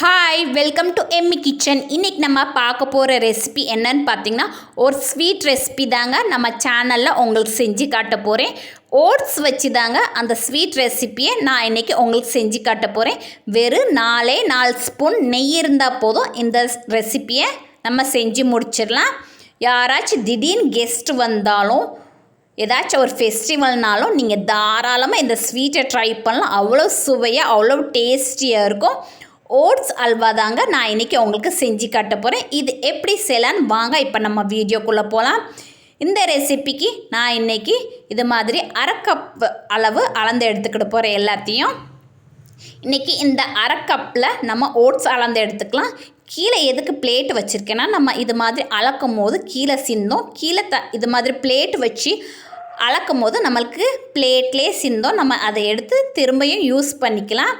Hi welcome to Emmy kitchen இன்றைக்கி நம்ம பார்க்க போகிற ரெசிபி என்னன்னு பார்த்தீங்கன்னா ஒரு ஸ்வீட் ரெசிபி தாங்க நம்ம சேனலில் உங்களுக்கு செஞ்சு காட்ட போகிறேன் ஓட்ஸ் வச்சு தாங்க அந்த ஸ்வீட் ரெசிப்பியை நான் இன்றைக்கி உங்களுக்கு செஞ்சு காட்ட போகிறேன் வெறும் நாலே நாலு ஸ்பூன் நெய் இருந்தால் போதும் இந்த ரெசிப்பியை நம்ம செஞ்சு முடிச்சிடலாம். யாராச்சும் திடீர்னு கெஸ்ட் வந்தாலும் ஏதாச்சும் ஒரு ஃபெஸ்டிவல்னாலும் நீங்கள் தாராளமாக இந்த ஸ்வீட்டை ட்ரை பண்ணலாம். அவ்வளோ சுவையாக அவ்வளோ டேஸ்டியாக இருக்கும். ஓட்ஸ் அல்வா தாங்க நான் இன்றைக்கி உங்களுக்கு செஞ்சு காட்ட போகிறேன் இது எப்படி செய்யலான்னு வாங்க இப்போ நம்ம வீடியோக்குள்ளே போகலாம் இந்த ரெசிபிக்கு நான் இன்றைக்கி இது மாதிரி அரை கப் அளவு அளந்து எடுத்துக்கிட்டு போகிறேன் எல்லாத்தையும். இன்றைக்கி இந்த அரை கப்பில் நம்ம ஓட்ஸ் அளந்து எடுத்துக்கலாம். கீழே எதுக்கு பிளேட் வச்சுருக்கேன்னா நம்ம இது மாதிரி அளக்கும் போது கீழே சிந்தும் கீழே த இது மாதிரி பிளேட் வச்சு அளக்கும் போது நம்மளுக்கு பிளேட்லேயே சிந்தோம் நம்ம அதை எடுத்து திரும்பியும் யூஸ் பண்ணிக்கலாம்.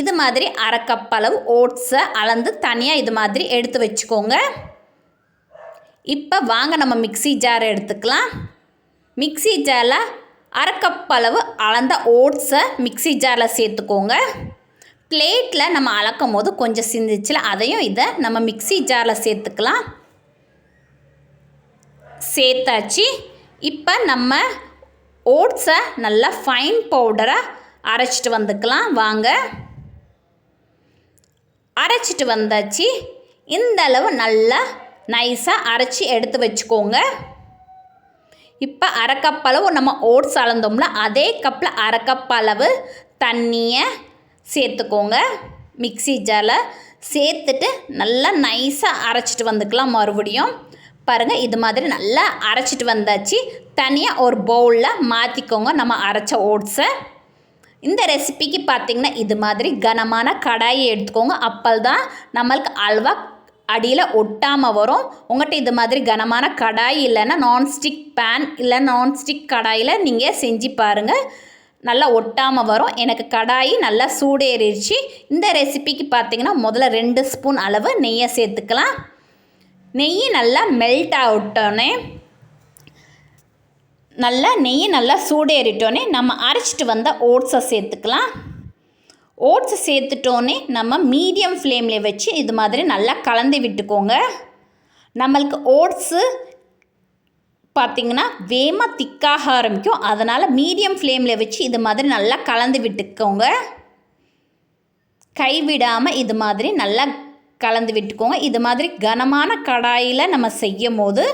இது மாதிரி அரை கப் அளவு ஓட்ஸை அளந்து தனியாக இது மாதிரி எடுத்து வச்சுக்கோங்க. இப்போ வாங்க நம்ம மிக்சி ஜார் எடுத்துக்கலாம். மிக்சி ஜாரில் அரை கப் அளவு அளந்த ஓட்ஸை மிக்சி ஜாரில் சேர்த்துக்கோங்க. பிளேட்டில் நம்ம அளக்கும் போது கொஞ்சம் சிந்திச்சில் அதையும் இதை நம்ம மிக்சி ஜாரில் சேர்த்துக்கலாம். சேர்த்தாச்சு. இப்போ நம்ம ஓட்ஸை நல்லா ஃபைன் பவுடராக அரைச்சிட்டு வந்துக்கலாம். வாங்க. அரைச்சிட்டு வந்தாச்சு. இந்த அளவு நல்லா நைஸாக அரைச்சி எடுத்து வச்சுக்கோங்க. இப்போ அரை கப் அளவு நம்ம ஓட்ஸ் அளந்தோம்ல அதே கப்பில் அரை கப் அளவு தண்ணியை சேர்த்துக்கோங்க. மிக்சி ஜாரில் சேர்த்துட்டு நல்லா நைஸாக அரைச்சிட்டு வந்துக்கலாம் மறுபடியும். பாருங்கள் இது மாதிரி நல்லா அரைச்சிட்டு வந்தாச்சு. தனியாக ஒரு பவுலில் மாற்றிக்கோங்க நம்ம அரைச்ச ஓட்ஸை இந்த ரெசிபிக்கு பார்த்திங்கன்னா இது மாதிரி கனமான கடாயை எடுத்துக்கோங்க. அப்போ தான் நம்மளுக்கு அல்வா அடியில் ஒட்டாமல் வரும். உங்கள்கிட்ட இது மாதிரி கனமான கடாய் இல்லைன்னா நான்ஸ்டிக் பேன் இல்லை நான்ஸ்டிக் கடாயில் நீங்கள் செஞ்சு பாருங்கள் நல்லா ஒட்டாமல் வரும். எனக்கு கடாயி நல்லா சூடேறிடுச்சு. இந்த ரெசிபிக்கு பார்த்திங்கன்னா முதல்ல ரெண்டு ஸ்பூன் அளவு நெய்யை சேர்த்துக்கலாம். நெய் நல்லா மெல்ட் ஆகிட்டோன்னே நல்லா நெய் நல்லா சூடேறிட்டோன்னே நம்ம அரைச்சிட்டு வந்த ஓட்ஸை சேர்த்துக்கலாம். ஓட்ஸை சேர்த்துட்டோன்னே நம்ம மீடியம் ஃப்ளேமில் வச்சு இது மாதிரி நல்லா கலந்து விட்டுக்கோங்க. நம்மளுக்கு ஓட்ஸு பார்த்திங்கன்னா வேகமாக திக்காக ஆரம்பிக்கும். அதனால் மீடியம் ஃப்ளேமில் வச்சு இது மாதிரி நல்லா கலந்து விட்டுக்கோங்க. கைவிடாமல் இது மாதிரி நல்லா கலந்து விட்டுக்கோங்க. இது மாதிரி கனமான கடாயில் நம்ம செய்யும் போது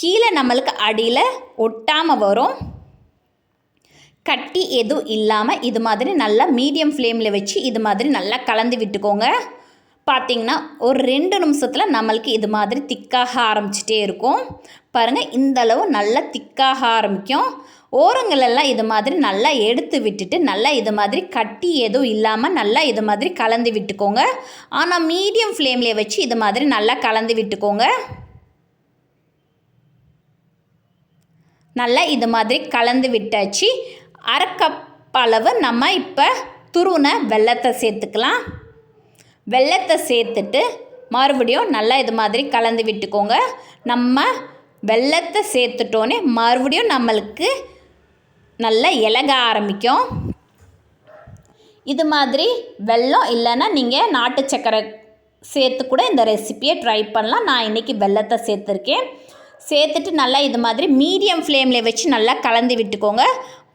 கீழே நம்மளுக்கு அடியில் ஒட்டாமல் வரும். கட்டி எதுவும் இல்லாமல் இது மாதிரி நல்லா மீடியம் ஃப்ளேமில் வச்சு இது மாதிரி நல்லா கலந்து விட்டுக்கோங்க. பார்த்திங்கன்னா ஒரு ரெண்டு நிமிஷத்தில் நம்மளுக்கு இது மாதிரி திக்காக ஆரம்பிச்சிட்டே இருக்கும். பாருங்கள் இந்தளவு நல்லா திக்காக ஆரம்பிக்கும். ஓரங்களெல்லாம் இது மாதிரி நல்லா எடுத்து விட்டுட்டு நல்லா இது மாதிரி கட்டி எதுவும் இல்லாமல் நல்லா இது மாதிரி கலந்து விட்டுக்கோங்க. ஆனால் மீடியம் ஃப்ளேம்லேயே வச்சு இது மாதிரி நல்லா கலந்து விட்டுக்கோங்க. நல்லா இது மாதிரி கலந்து விட்டாச்சு. அரை கப் அளவு நம்ம இப்போ துருவின வெள்ளத்தை சேர்த்துக்கலாம். வெள்ளத்தை சேர்த்துட்டு மறுபடியும் நல்லா இது மாதிரி கலந்து விட்டுக்கோங்க. நம்ம வெள்ளத்தை சேர்த்துட்டோன்னே மறுபடியும் நம்மளுக்கு நல்லா இலக ஆரம்பிக்கும். இது மாதிரி வெல்லம் இல்லைன்னா நீங்கள் நாட்டு சக்கரை சேர்த்து கூட இந்த ரெசிப்பியை ட்ரை பண்ணலாம். நான் இன்றைக்கி வெள்ளத்தை சேர்த்துருக்கேன். சேர்த்துட்டு நல்லா இது மாதிரி மீடியம் ஃப்ளேமில் வச்சு நல்லா கலந்து விட்டுக்கோங்க.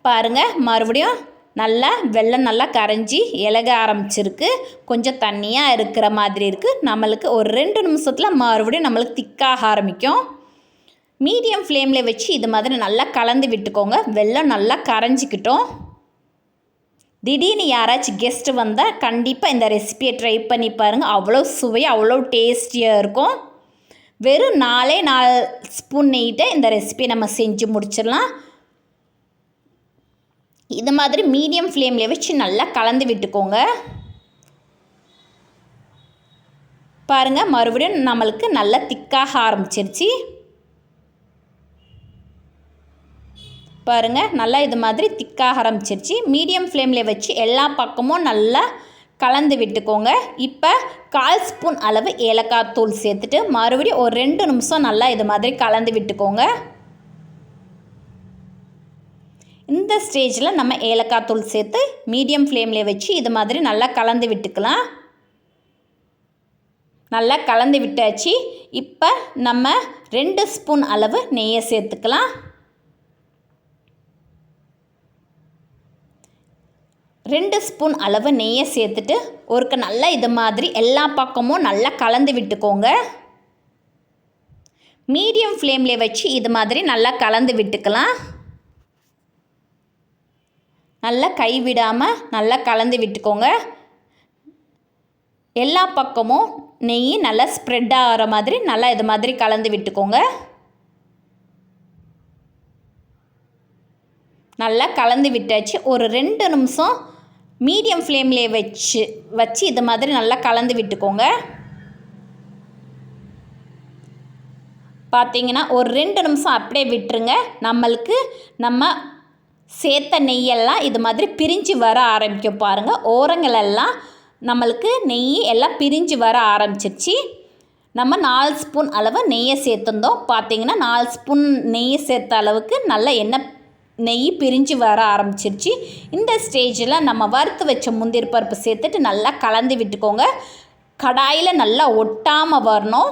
பாருங்கள் மறுபடியும் நல்லா வெள்ளம் நல்லா கரைஞ்சி இலக ஆரம்பிச்சிருக்கு. கொஞ்சம் தண்ணியாக இருக்கிற மாதிரி இருக்குது நம்மளுக்கு ஒரு ரெண்டு நிமிஷத்தில் மறுபடியும் நம்மளுக்கு திக்காக ஆரம்பிக்கும். மீடியம் ஃப்ளேமில் வச்சு இது மாதிரி நல்லா கலந்து விட்டுக்கோங்க. வெள்ளம் நல்லா கரைஞ்சிக்கிட்டோம். திடீர்னு யாராச்சும் கெஸ்ட்டு வந்தால் கண்டிப்பாக இந்த ரெசிபியை ட்ரை பண்ணி பாருங்கள் அவ்வளோ சுவையாக அவ்வளோ டேஸ்டியாக இருக்கும். வெறும் நாலே நாலு ஸ்பூன் நெய்ட்டை இந்த ரெசிபியை நம்ம செஞ்சு முடிச்சிடலாம். இது மாதிரி மீடியம் ஃப்ளேமில் வச்சு நல்லா கலந்து விட்டுக்கோங்க. பாருங்கள் மறுபடியும் நம்மளுக்கு நல்லா திக்காக ஆரம்பிச்சிருச்சு. பாருங்கள் நல்லா இது மாதிரி திக்காக ஆரம்பிச்சிருச்சு. மீடியம் ஃப்ளேமில் வச்சு எல்லா பக்கமும் நல்லா கலந்து விட்டுக்கோங்க. இப்போ கால் ஸ்பூன் அளவு ஏலக்காய் தூள் சேர்த்துட்டு மறுபடியும் ஒரு ரெண்டு நிமிஷம் நல்லா இது மாதிரி கலந்து விட்டுக்கோங்க. இந்த ஸ்டேஜில் நம்ம ஏலக்காய் தூள் சேர்த்து மீடியம் ஃப்ளேமில் வச்சு இது மாதிரி நல்லா கலந்து விட்டுக்கலாம். நல்லா கலந்து விட்டாச்சு. இப்போ நம்ம ரெண்டு ஸ்பூன் அளவு நெய்யை சேர்த்துக்கலாம். ரெண்டு ஸ்பூன் அளவு நெய்யை சேர்த்துட்டு ஒருக்க நல்லா இது மாதிரி எல்லா பக்கமும் நல்லா கலந்து விட்டுக்கோங்க. மீடியம் ஃப்ளேமில் வச்சு இது மாதிரி நல்லா கலந்து விட்டுக்கலாம். நல்லா கை விடாமல் நல்லா கலந்து விட்டுக்கோங்க. எல்லா பக்கமும் நெய் நல்லா ஸ்ப்ரெட் ஆகிற மாதிரி நல்லா இது மாதிரி கலந்து விட்டுக்கோங்க. நல்லா கலந்து விட்டாச்சு. ஒரு ரெண்டு நிமிஷம் மீடியம் ஃப்ளேம்லேயே வச்சு வச்சு இது மாதிரி நல்லா கலந்து விட்டுக்கோங்க. பார்த்தீங்கன்னா ஒரு ரெண்டு நிமிஷம் அப்படியே விட்டுருங்க. நம்மளுக்கு நம்ம சேர்த்த நெய்யெல்லாம் இது மாதிரி பிரிஞ்சு வர ஆரம்பிக்க பாருங்கள் ஓரங்களெல்லாம் நம்மளுக்கு நெய் எல்லாம் பிரிஞ்சு வர ஆரம்பிச்சிருச்சு. நம்ம நாலு ஸ்பூன் அளவு நெய்யை சேர்த்துருந்தோம். பார்த்தீங்கன்னா நாலு ஸ்பூன் நெய்யை சேர்த்த அளவுக்கு நல்ல எண்ணெய் நெய் பிரிஞ்சு வர ஆரம்பிச்சிருச்சு. இந்த ஸ்டேஜில் நம்ம வறுத்து வச்ச முந்திரி பருப்பு சேர்த்துட்டு நல்லா கலந்து விட்டுக்கோங்க. கடாயில் நல்லா ஒட்டாமல் வரணும்.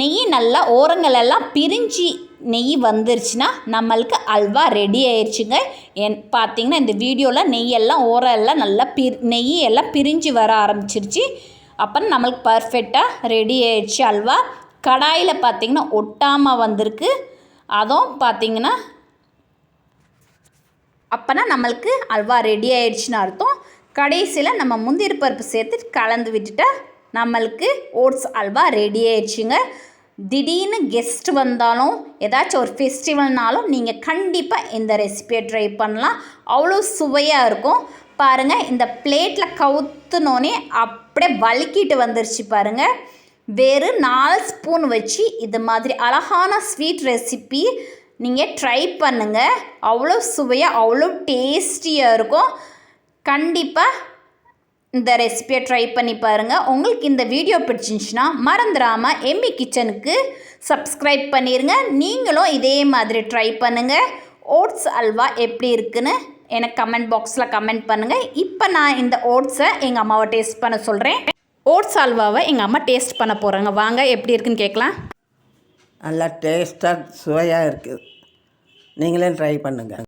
நெய் நல்லா ஓரங்களெல்லாம் பிரிஞ்சு நெய் வந்துருச்சுன்னா நம்மளுக்கு அல்வா ரெடி ஆயிடுச்சுங்க என் பார்த்தீங்கன்னா இந்த வீடியோவில் நெய்யெல்லாம் ஓரம் எல்லாம் நல்லா பிரி நெய் எல்லாம் பிரிஞ்சு வர ஆரம்பிச்சிருச்சு. அப்போ நம்மளுக்கு பர்ஃபெக்டாக ரெடி ஆயிடுச்சு அல்வா. கடாயில் பார்த்திங்கன்னா ஒட்டாமல் வந்திருக்கு. அதுவும் பார்த்திங்கன்னா அப்போனா நம்மளுக்கு அல்வா ரெடி ஆயிடுச்சுன்னு அர்த்தம். கடைசியில் நம்ம முந்திரி பருப்பு சேர்த்து கலந்து விட்டுட்டால் நம்மளுக்கு ஓட்ஸ் அல்வா ரெடி ஆயிடுச்சுங்க திடீர்னு கெஸ்ட் வந்தாலும் ஏதாச்சும் ஒரு ஃபெஸ்டிவல்னாலும் நீங்கள் கண்டிப்பாக இந்த ரெசிபியை ட்ரை பண்ணலாம். அவ்வளோ சுவையாக இருக்கும். பாருங்கள் இந்த பிளேட்டில் கவுத்துனோன்னே அப்படியே வலிக்கிட்டு வந்துருச்சு பாருங்கள் வெறும் நாலு ஸ்பூன் வச்சு இது மாதிரி அழகான ஸ்வீட் ரெசிபி நீங்கள் ட்ரை பண்ணுங்கள் அவ்வளோ சுவையாக அவ்வளோ டேஸ்டியாக இருக்கும். கண்டிப்பாக இந்த ரெசிபியை ட்ரை பண்ணி பாருங்கள் உங்களுக்கு இந்த வீடியோ பிடிச்சிருந்துச்சுன்னா மறந்துடாமல் எம்பி கிச்சனுக்கு சப்ஸ்கிரைப் பண்ணிடுங்க நீங்களும் இதே மாதிரி ட்ரை பண்ணுங்கள் ஓட்ஸ் அல்வா எப்படி இருக்குன்னு எனக்கு கமெண்ட் பாக்ஸில் கமெண்ட் பண்ணுங்கள் இப்போ நான் இந்த ஓட்ஸை எங்கள் அம்மாவை டேஸ்ட் பண்ண சொல்கிறேன் ஓட்ஸ் அல்வாவை எங்கள் அம்மா டேஸ்ட் பண்ண போகிறாங்க வாங்க எப்படி இருக்குன்னு கேட்கலாம். நல்லா டேஸ்ட்டாக சுவையாக இருக்குது நீங்களே ட்ரை பண்ணுங்கள்